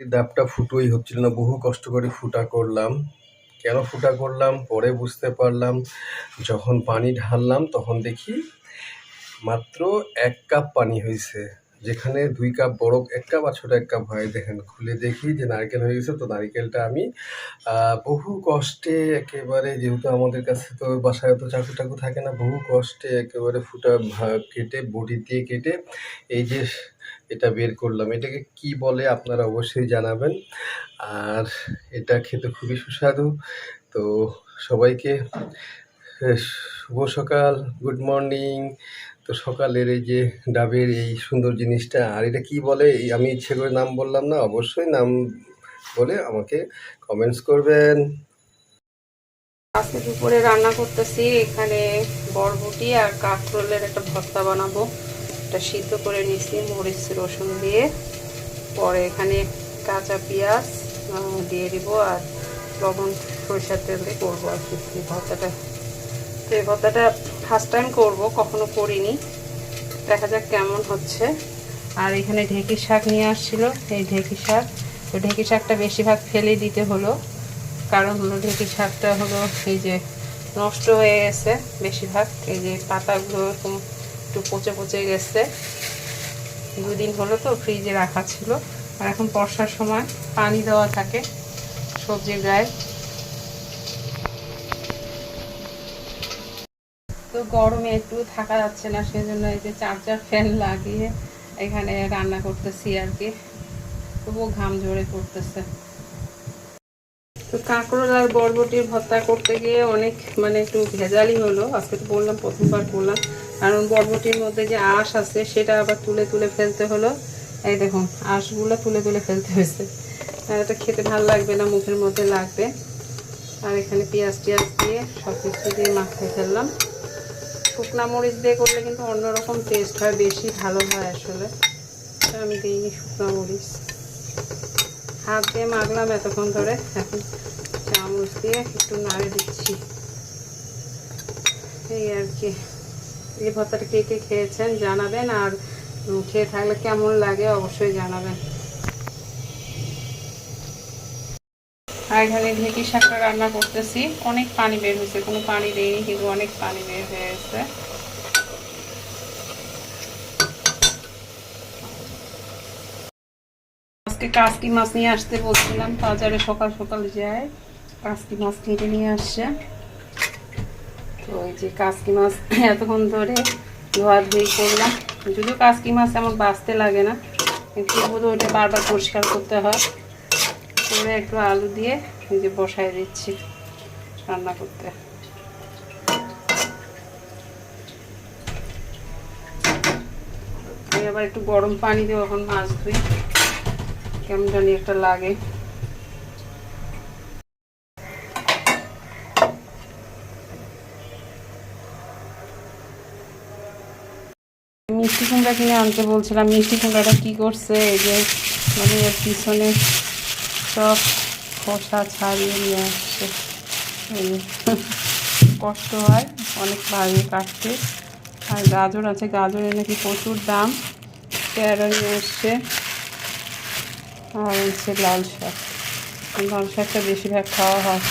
ডাবটা ফুটোই হচ্ছিল না। বহু কষ্ট করে ফুটা করলাম। কেন ফুটা করলাম? পরে বুঝতে পারলাম। যখন পানি ঢাললাম, তখন দেখি মাত্র এক কাপ পানি হয়েছে। যেখানে দুই কাপ বড় এক কাপ আর ছোটো এক কাপ হয়। দেখেন, খুলে দেখি যে নারকেল হয়ে গেছে। তো নারকেলটা আমি বহু কষ্টে একেবারে, যেহেতু আমাদের কাছে তো বাসায় তো চাকু টাকু থাকে না, বহু কষ্টে একেবারে ফুটা কেটে বটি দিয়ে কেটে, এই যে এটা বের করলাম। এটাকে কি বলে আপনারা অবশ্যই জানাবেন। আর এটা খেতে খুবই সুস্বাদু। তো সবাইকে শুভ সকাল, গুড মর্নিং। তো সকালের এই যে ডাবের এই সুন্দর জিনিসটা, আর এটা কি বলে? আমি ইচ্ছে করে নাম বললাম না, অবশ্যই নাম বলে আমাকে কমেন্টস করবেন। আজকে দুপুরে রান্না করতেছি, এখানে বরবটি আর কাঁকরোলের একটা ভর্তা বানাবো। এটা সিদ্ধ করে নিছি, মরিচ, রসুন দিয়ে। পরে এখানে কাঁচা পেঁয়াজ দিয়ে দিব আর লবণ, সরিষার তেল দিয়ে করব আর কি। ভর্তাটা। তো এই ভর্তাটা ফার্স্ট টাইম করব, কখনো করিনি। দেখা যাক কেমন হচ্ছে। আর এখানে ঢেঁকি শাক নিয়ে আসছিল, এই ঢেঁকি শাক। তো ঢেঁকি শাকটা বেশিরভাগ ফেলে দিতে হলো। কারণ হলো ঢেঁকি শাকটা হলো এই যে নষ্ট হয়ে গেছে বেশিরভাগ। এই যে পাতাগুলো এরকম একটু পচে পচে গেছে। দুদিন হলো তো ফ্রিজে রাখা ছিল। আর এখন বর্ষার সময় পানি দেওয়া থাকে সবজির গায়ে। তো গরমে একটু থাকা যাচ্ছে না, সেজন্য এই যে চার্জার ফ্যান লাগিয়ে এখানে রান্না করতেছি আর কি। তবুও ঘাম ঝরে পড়তেছে। তো কাঁকরোল আর বরবটির ভর্তা করতে গিয়ে অনেক মানে একটু ভেজালই হলো। আজকে তো বললাম, প্রথমবার করলাম। কারণ বরবটির মধ্যে যে আঁশ আছে, সেটা আবার তুলে তুলে ফেলতে হলো। এই দেখুন, আঁশগুলো তুলে তুলে ফেলতে হয়েছে। আর এটা খেতে ভালো লাগবে না, মুখের মধ্যে লাগবে। আর এখানে পেঁয়াজ টিয়াজ দিয়ে সব কিছু দিয়ে মাখিয়ে ফেললাম। শুকনা মরিচ দিয়ে করলে কিন্তু অন্যরকম টেস্ট হয়, বেশি ভালো হয় আসলে। আমি দিইনি শুকনা মরিচ। হাত দিয়ে মাখলাম এতক্ষণ ধরে। এখন চামচ দিয়ে একটু নাড়ে দিচ্ছি। এই আর কি। এই ভর্তাটা কে কে খেয়েছেন জানাবেন আর খেয়ে থাকলে কেমন লাগে অবশ্যই জানাবেন। আর এখানে ঢেঁকি শাকটা রান্না করতেছি। অনেক পানি বের হয়েছে, কোনো পানি দেয়নি, কিন্তু অনেক পানি বের হয়ে গেছে আজকে কাসকি মাছ নিয়ে আসতে বলছিলাম, বাজারে সকাল সকাল যায়, কাসকি মাছ কিনে নিয়ে আসছে। তো এই যে কাসকি মাছ, এতক্ষণ ধরে ধোয়া ধুই করলাম। যদিও কাসকি মাছ এমন বাঁচতে লাগে না, কিন্তু তবুও ওটা বারবার পরিষ্কার করতে হয়। করে একটু আলু দিয়ে এই বসায় দিচ্ছি রান্না করতে। আবার একটু গরম পানি দিয়ে এখন মাছ ধুই। কেমন জানি একটা লাগে। মিষ্টি কুমড়া কিনে আনতে বলছিলাম, মিষ্টি কুমড়াটা কী করছে? এই যে মানে পিছনে সব খোসা ছাড়িয়ে নিয়ে আসছে। কষ্ট হয়, অনেক ভারী কাটতে। আর গাজর আছে গাজরের নাকি প্রচুর দাম। পেয়ারা নিয়ে আসছে। আর হচ্ছে লাল শাক। লাল শাকটা বেশিরভাগ খাওয়া হয়।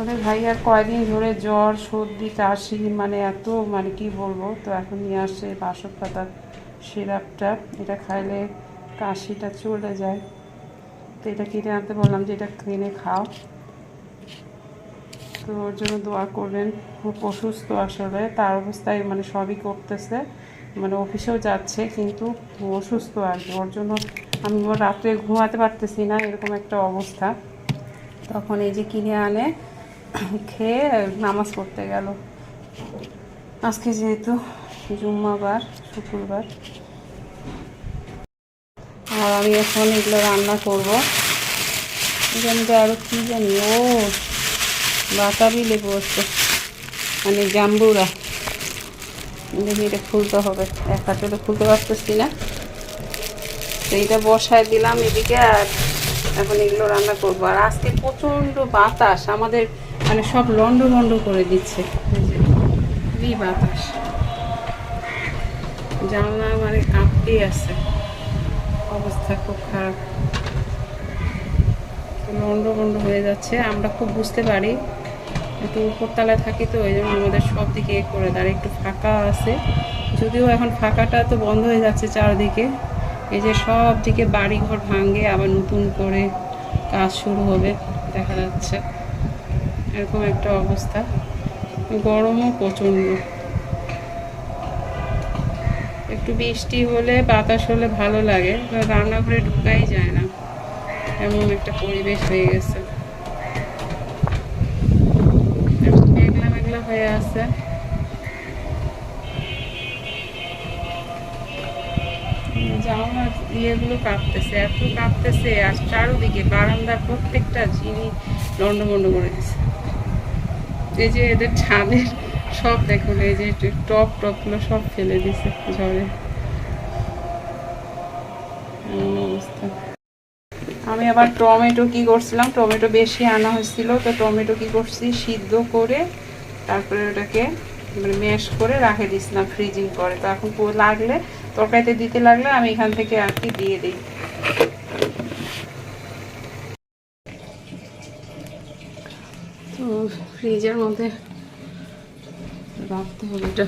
আমাদের ভাই আর কয়দিন ধরে জ্বর, সর্দি, কাশি মানে এত মানে কি বলব, তো এখন নিয়ে আসছে বাসক পাতার সিরাপটা। এটা খাইলে কাশিটা চলে যায়। তো এটা কিনে আনতে বললাম যে এটা কিনে খাও। তো ওর জন্য দোয়া করবেন। খুব অসুস্থ আসলে, তার অবস্থায় মানে সবই করতেছে। মানে অফিসেও যাচ্ছে, কিন্তু অসুস্থ আর কি। ওর জন্য আমি ওর রাত্রে ঘুমাতে পারতেছি না, এরকম একটা অবস্থা। তখন এই যে কিনে আনে খেয়ে নামাজ পড়তে গেল। আজকে যেহেতু জুম্মাবার, শুক্রবার। আর আমি এখন এগুলো রান্না করব। যে আরও কী জানি, ও বাতাবি লেবু আছে মানে জাম্বুরা। দেখি এটা খুলতে হবে, এক হাতে তো খুলতে পারতেছি না। এইটা বসায় দিলাম এদিকে আর এখন এগুলো রান্না করব। আর আজকে প্রচণ্ড বাতাস, আমাদের মানে সব লন্ড লন্ড করে দিচ্ছে। বাতাস। জানলা মানে কাঁপতেই আছে। অবস্থা খুব খারাপ। লন্ড বন্ড হয়ে যাচ্ছে। আমরা খুব বুঝতে পারি। একটু উপরতলায় থাকি তো ওই জন্য আমাদের সব দিকে এ করে আর একটু ফাঁকা আছে। যদিও এখন ফাঁকাটা তো বন্ধ হয়ে যাচ্ছে চারদিকে। এই যে সব দিকে বাড়িঘর ভাঙে, আবার নতুন করে কাজ শুরু হবে, দেখা যাচ্ছে। এরকম একটা অবস্থা। গরমও প্রচণ্ড। একটু বৃষ্টি হলে, বাতাস হলে ভালো লাগে রান্নাঘরে ঢুকাই যায় না। এমন একটা পরিবেশ হয়ে গেছে। মেঘলা মেঘলা হয়ে আছে। ইয়েগুলো কাঁপতেছে, এত কাঁপতেছে, আর চারোদিকে বারান্দার প্রত্যেকটা জিনিস লন্ডভন্ড করে এই যে এদের ছাদের সব দেখুন, এই যে টপ টপগুলো সব ফেলে দিছে ঝড়ে আমি আবার টমেটো কি করছিলাম, টমেটো বেশি আনা হয়েছিল, তো টমেটো কি করছি, সিদ্ধ করে তারপরে ওটাকে মানে ম্যাশ করে রাখে দিছিলাম ফ্রিজিং করে। তো এখন লাগলে, তরকারিতে দিতে লাগলে আমি এখান থেকে আর কি দিয়ে দিই তো ফ্রিজের মধ্যে রাখতে হবে এটা।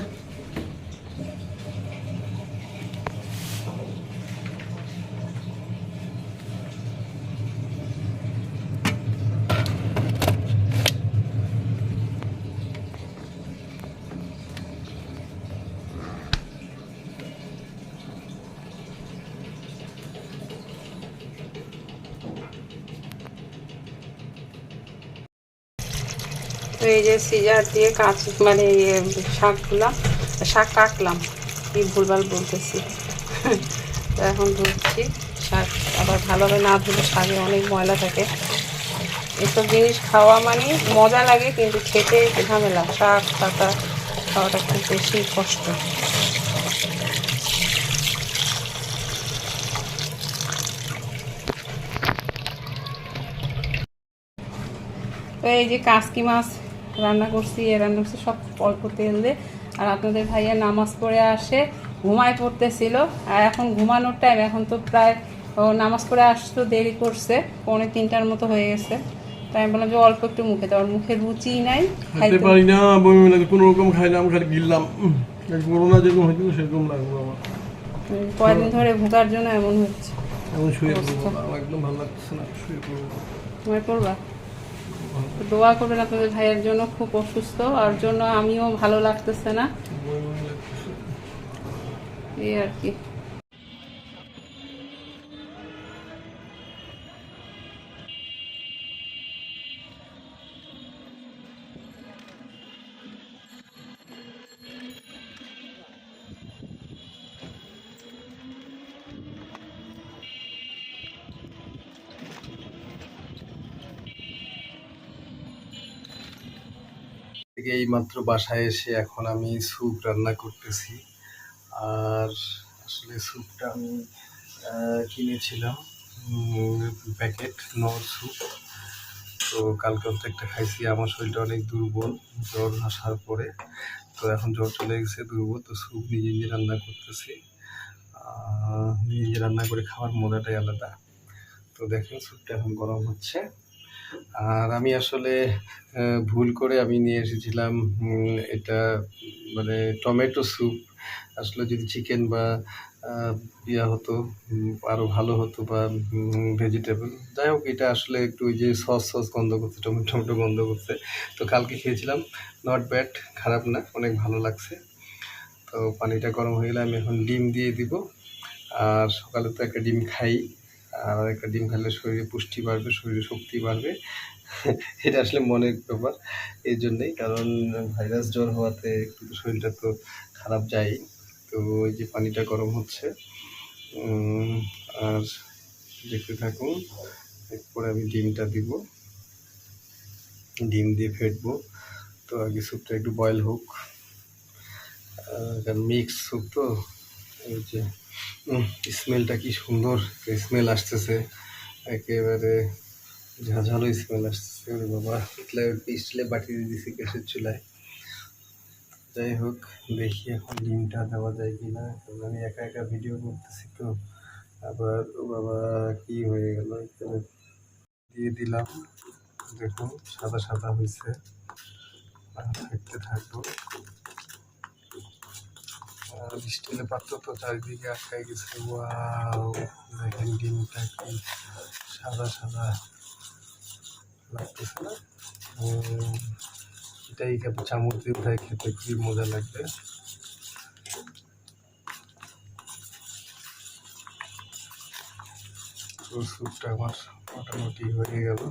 এই যে সিজার দিয়ে কাঁচ মানে শাকগুলা, শাক কাটলাম। কি ভুলভাল বলতেছি। তো এখন ধুচ্ছি শাক। আবার ভালোভাবে না ধুলে শাকে অনেক ময়লা থাকে। এসব জিনিস খাওয়া মানে মজা লাগে, কিন্তু খেতে ঝামেলা। শাক, পাতা খাওয়াটা খুব বেশি কষ্ট। তো এই যে কাসকি মাছ রান্না করছি এ রান্না করছি সব অল্প তেল দিয়ে। আর আপনাদের ভাইয়া নামাজ পড়ে আসে ঘুমায় পড়তেছিল। আর এখন ঘুমানোর টাইম এখন তো প্রায় ও নামাজ পড়ে আসতো দেরি করছে পৌনে তিনটার মতো হয়ে গেছে। তাই আমি বললাম যে অল্প একটু মুখে দেওয়ার মুখে রুচি নাই খাইতে পারি না বমি লাগে কোনো রকম খাইলাম খালি গিললাম করোনা যেরকম হয়েছিল সেরকম লাগল আমার। উম, কয়দিন ধরে ভোগার জন্য এমন হচ্ছে। এখন শুয়ে পড়ব একদম ভালো লাগছে না শুয়ে পড়ব। করবা তো দোয়া করবেন আপনাদের ভাইয়ের জন্য, খুব অসুস্থ, আর জন্য আমিও ভালো লাগতেছে না। এই আর কি। থেকে এই মাত্র বাসায় এসে এখন আমি স্যুপ রান্না করতেছি। আর আসলে স্যুপটা আমি কিনেছিলাম প্যাকেট, নর স্যুপ। তো কালকে একটা খাইছি, আমার শরীরটা অনেক দুর্বল, জ্বর আসার পরে। তো এখন জ্বর চলে গেছে, দুর্বল, তো স্যুপ নিজে নিজে রান্না করতেছি। নিজে রান্না করে খাওয়ার মজাটাই আলাদা। তো দেখেন, স্যুপটা এখন গরম হচ্ছে। আর আমি আসলে ভুল করে আমি নিয়ে এসেছিলাম এটা মানে টমেটো স্যুপ। আসলে যদি চিকেন বা ইয়া হতো আরও ভালো হতো বা ভেজিটেবল যাই হোক, এটা আসলে একটু ওই যে সস সস গন্ধ করছে, টমেটো টমেটো গন্ধ করছে। তো কালকে খেয়েছিলাম নট ব্যাড খারাপ না, অনেক ভালো লাগছে। তো পানিটা গরম হয়ে গেলে আমি এখন ডিম দিয়ে দিব। আর সকালে তো একটা ডিম খাই। আর একটা ডিম খেলে শরীরে পুষ্টি বাড়বে, শরীরে শক্তি বাড়বে। এটা আসলে মনের ব্যাপার এই জন্যেই কারণ ভাইরাস জ্বর হওয়াতে কিন্তু শরীরটা তো খারাপ যায় তো ওই যে পানিটা গরম হচ্ছে আর দেখতে থাকুন, এরপরে আমি ডিমটা দিব। ডিম দিয়ে ফেটবো। তো আগে স্যুপটা একটু বয়েল হোক। কারণ মিক্স স্যুপ তো? যে স্মেলটা কি সুন্দর স্মেল আসতেছে, একেবারে ঝাঝালো স্মেল আসতেছে। বাবা ইটলে স্টিলে বাটি দিয়ে দিছি গ্যাসের চুলায়। যাই হোক, দেখি এখন ডিমটা দেওয়া যায় কি না আমি একা একা ভিডিও করতেছি তো। আবার বাবা, কি হয়ে গেল? এখানে দিয়ে দিলাম। দেখুন, সাদা সাদা হয়েছে থাকতে থাকব স্টিলের পাত্র তো চারিদিকে আটকাই গেছে। ওয়াও, দেখেন ডিমটা কি সাদা সাদা লাগতেছে না? এটাই কেবল চামচ দিয়ে উঠায় খেতে কি মজা লাগবে? তো আমার মোটামুটি হয়ে গেল।